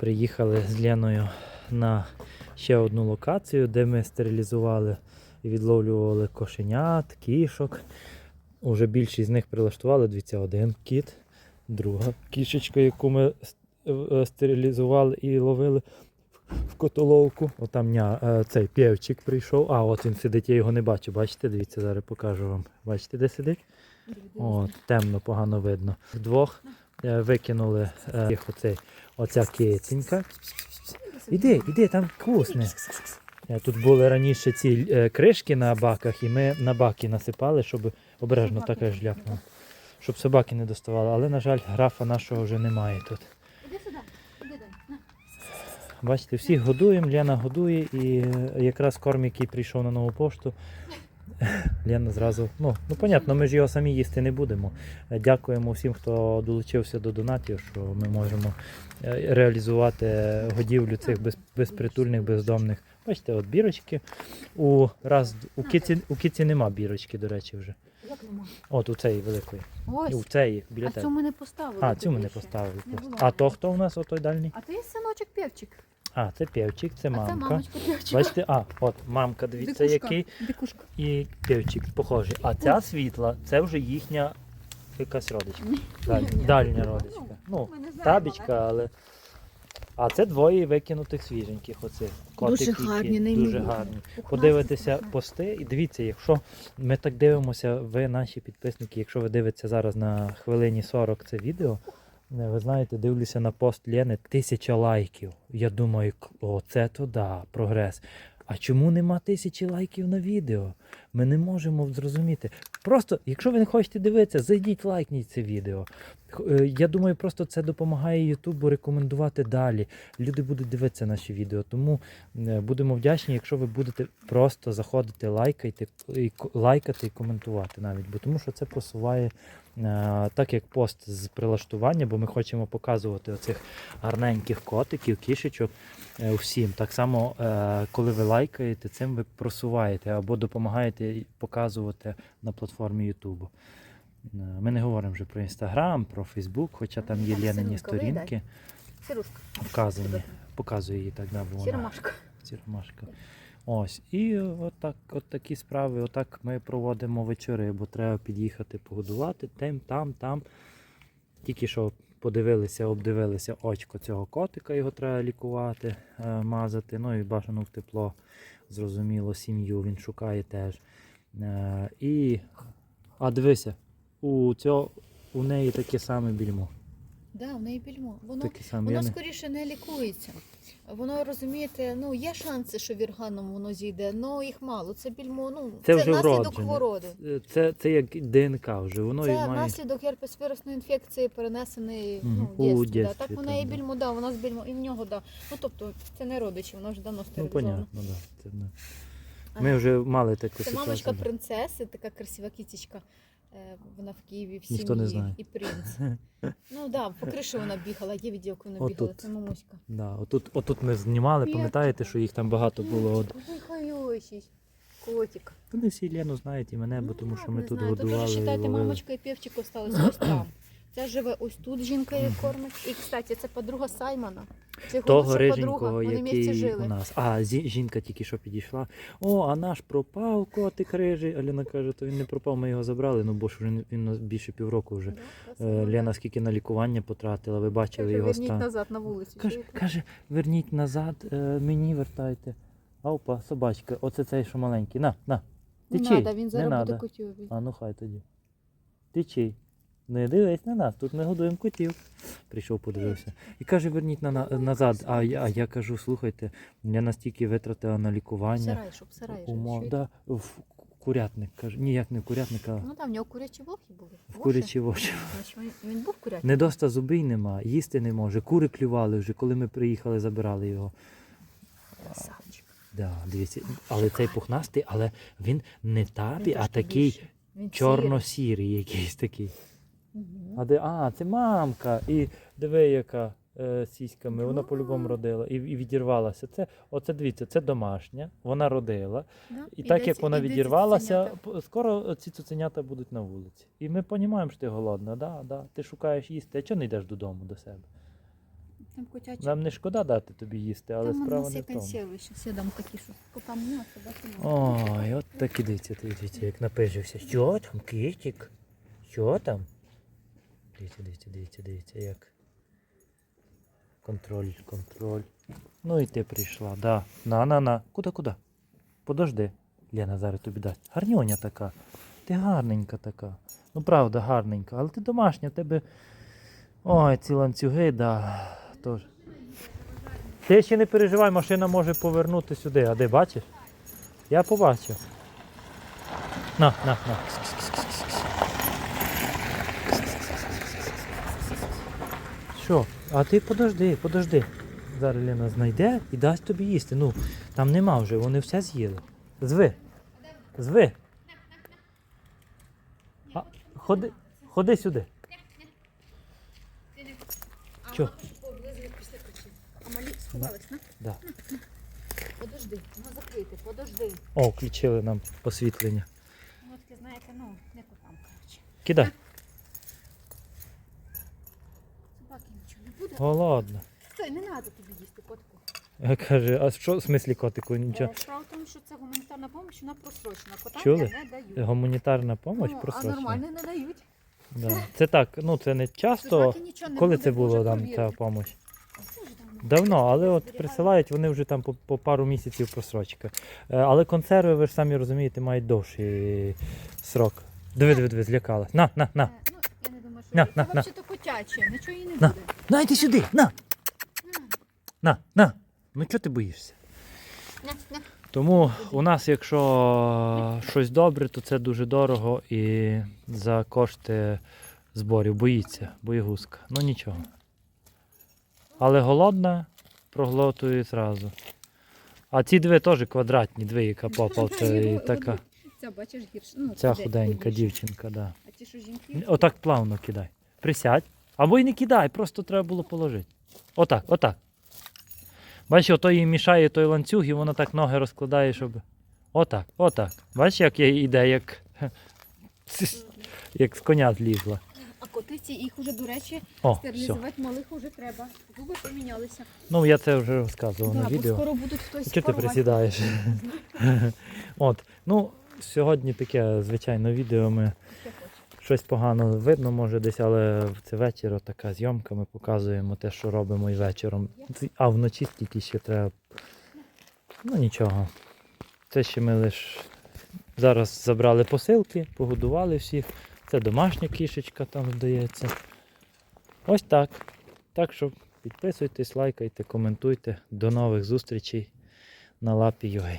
Приїхали з Леною на ще одну локацію, де ми стерилізували і відловлювали кошенят, кішок. Уже більшість з них прилаштували. Дивіться, один кіт, друга кішечка, яку ми е, стерилізували і ловили в котоловку. Отам ня, е, цей пєвчик прийшов. А, от він сидить, я його не бачу. Бачите, дивіться, зараз покажу вам. Бачите, де сидить? От, темно, погано видно. Вдвох е, викинули е, їх оцей, оця киценька. Іди, іди, там вкусне. Е, Тут були раніше ці е, кришки на баках, і ми на баки насипали, щоб обережно Собаки таке не. Щоб собаки не доставали. Але, на жаль, графа нашого вже немає тут. Іди сюди, іди дай. Бачите, всіх годуємо, Лена годує, і е, якраз корм, який прийшов на нову пошту, Лена зразу. Ну, ну понятно, ми ж його самі їсти не будемо. Е, Дякуємо всім, хто долучився до донатів, що ми можемо е, реалізувати годівлю цих без, безпритульних, бездомних. Бачите, от бірочки. У, раз, у, киці, у киці нема бірочки, до речі, вже. Як нема? От у цієї великої. І у цієї біля А тебе. цю ми не поставили. А, цю ми не поставили Не просто. було. А то хто у нас отой дальній? А то є синочок Певчик. А, це півчик, це А це мамка. мамочка Певчик. Бачите, а, от мамка, дивіться, який Дикушка. і півчик похожий. А ця світла, це вже їхня якась родичка. Даль- дальня ну, родичка. Ну, табічка, але. А це двоє викинутих свіженьких оцих. Котики, Дуже гарні, неймовірні. дуже гарні. Подивитися пости і дивіться, якщо ми так дивимося, ви наші підписники, якщо ви дивитеся зараз на хвилині 40 це відео, ви знаєте, дивлюся на пост Лєни, тисяча лайків. Я думаю, о, це то да, прогрес. А чому нема тисячі лайків на відео? Ми не можемо зрозуміти. Просто, якщо ви не хочете дивитися, зайдіть лайкніть це відео. Е, Я думаю, просто це допомагає Ютубу рекомендувати далі. Люди будуть дивитися наші відео. Тому е, будемо вдячні, якщо ви будете просто заходити, лайкати, лайкати і коментувати навіть. Бо тому що це просуває е, так як пост з прилаштування, бо ми хочемо показувати оцих гарненьких котиків, кішечок всім. Так само, коли ви лайкаєте, цим ви просуваєте або допомагаєте показувати на платформі Ютубу. Е, Ми не говоримо вже про Інстаграм, про Фейсбук, хоча там є виїдай. сторінки вказані. Показую її так, бо вона Сіромашка. Сіромашка. Ось. І отак, от такі справи, отак ми проводимо вечори, бо треба під'їхати погодувати тим, там, там. Тільки що подивилися, обдивилися очко цього котика, його треба лікувати, е, мазати. Ну і бажано в тепло, зрозуміло, сім'ю він шукає теж. Е, І. А дивися, у, цього, у неї таке саме більмо. Да, в неї більмо. Воно, Таке саме. Я воно не... скоріше не лікується. Воно розумієте, ну є шанси, що вірганом воно зійде, але їх мало. Це більмо, ну Це вже наслідок вроджене. хвороби. Це, це як ДНК вже. Воно і Це має. наслідок герпес-вірусної інфекції, перенесений Мгм. ну, У в да. Так там, неї да. більмо, да, вона з більмо, і в нього, да. Ну тобто це не родичі, вона вже давно Ну, стерилізована. понятно, да. Це. А, Ми вже мали таку Це ситуацію. мамочка принцеси, така красива кітічка. Е, Вона в Києві в сім'ї Ніхто не знає. і принц. Ну так, да, по криші вона бігала, є відео, коли вона Отут. це мамуська. Да, отут, отут ми знімали, П'ятка. пам'ятаєте, що їх там багато було. От. Ой, хороший котик. Вони всі Лену знають і мене, бо Ну, тому що ми тут знаю, годували. Тут вже, мамочка і півчик осталися ось там. Це живе ось тут, жінка її кормить. І, кстати, це подруга Саймона. Це Того риженького, який жили. у нас. А, зі- жінка тільки що підійшла. О, а наш пропав котик рижий. Аліна каже, то він не пропав, ми його забрали, ну бо ж не- він у нас більше півроку вже. Да, Е. Лена скільки на лікування потратила, ви бачили Каже, його верніть стан. назад на вулицю. Каже, чуєте? каже, верніть назад, е, мені вертайте. А опа, собачка, оце цей, що маленький. На, на. Не Ти чий? надо, він Не зараз буде надо. котів. А ну хай тоді. Ти чий? Не дивись на нас, тут ми годуємо котів. Прийшов, подивився. І каже, верніть на, на, назад. А я, а я кажу, слухайте, я настільки витратила на лікування. Сарай, щоб сарай Умов, да, в курятник. Каже, ні, як не в курятник, а Ну там в нього курячі блохи були. в курячі воші. Значить, він, він був курячий. Недоста зубий нема, їсти не може. Кури клювали вже, коли ми приїхали, забирали його. Красавчик. Да, дивіться, але цей пухнастий, але він не табі, Він а такий. Він чорно-сірий якийсь такий. А, де, а, це мамка. І диви, яка е, сіськами. Вона по-любому родила і, і відірвалася. Це, оце дивіться, це домашня, вона родила. Да? І, так як вона і відірвалася, цуценята? скоро ці цуценята будуть на вулиці. І ми розуміємо, що ти голодна, да, да. Ти шукаєш їсти, а чого не йдеш додому до себе? Там котячі. Нам не шкода дати тобі їсти, але там справа не в тому. я дам такі, що котам собаки. Ой, от так і дивіться, дивіться, як напижився. Що там, китик? Що там? Дивіться, дивіться, дивіться, дивіться, як. Контроль, контроль. Ну і ти прийшла, да. На, на, на. Куди, куди? Подожди. Лена зараз тобі дасть. Гарньоня така. Ти гарненька така. Ну правда, гарненька. Але ти домашня, в тебе. Ой, ці ланцюги, да. Тож. Ти ще не переживай, машина може повернути сюди, а де бачиш? Я побачив. На, на, на. Що? А ти подожди, подожди. Зараз Лена знайде і дасть тобі їсти. Ну, там нема вже, вони все з'їли. Зви. Зви. А, ходи, ходи сюди. Чо? Да. Подожди, ну закрити, подожди. О, включили нам освітлення. Ну, таке, знаєте, ну, не котам, коротше. Кидай. Не Стой, не треба тобі їсти, котку. Я каже, а що в смислі котику? Нічого. Е, Справа в тому, що це гуманітарна допомога, вона просрочена. Котам Чули? не дають. Гуманітарна допомога Ну, а просрочена? нормально не дають. Да. Це так, ну це не часто. Собаки нічого не Коли буде, це було вже там ця допомога? Це вже давно. Давно, але от присилають вони вже там по, по пару місяців просрочка. Е, Але консерви, ви ж самі розумієте, мають довший срок. Диви, диви, диви, злякалась. На, на, на. Е, Ну, я не думаю, що На, на, на. взагалі котяче, нічого їй не буде. На, йди сюди, на, На, на, на. Ну чого ти боїшся? на, на. Тому у нас, якщо щось добре, то це дуже дорого і за кошти зборів. Боїться, боєгузка. Ну нічого. Але голодна, проглотує зразу. А ці дві теж квадратні, дві, яка попав, це і така. Ця, бачиш, гірше. Ну, Ця худенька дівчинка, да. А ті, що жінки? Отак плавно кидай. Присядь. Або й не кидай, просто треба було положити. Отак, отак. Бачиш, ото їй мішає той ланцюг, і вона так ноги розкладає, щоб. Отак, отак. Бачиш, як їй іде, як. Як з коня злізла. А котиці їх уже, до речі, О, стерилізувати малих вже треба. Зуби помінялися. Ну я це вже розказував Да, на відео. скоро будуть хтось Чого ти присідаєш? От. Ну, сьогодні таке, звичайно, відео. Ми. Щось погано видно, може десь, але це вечір така зйомка. Ми показуємо те, що робимо і вечором. А вночі стільки ще треба. Ну нічого. Це ще ми лише зараз забрали посилки, погодували всіх. Це домашня кішечка там здається. Ось так. Так що підписуйтесь, лайкайте, коментуйте. До нових зустрічей на лапі UA.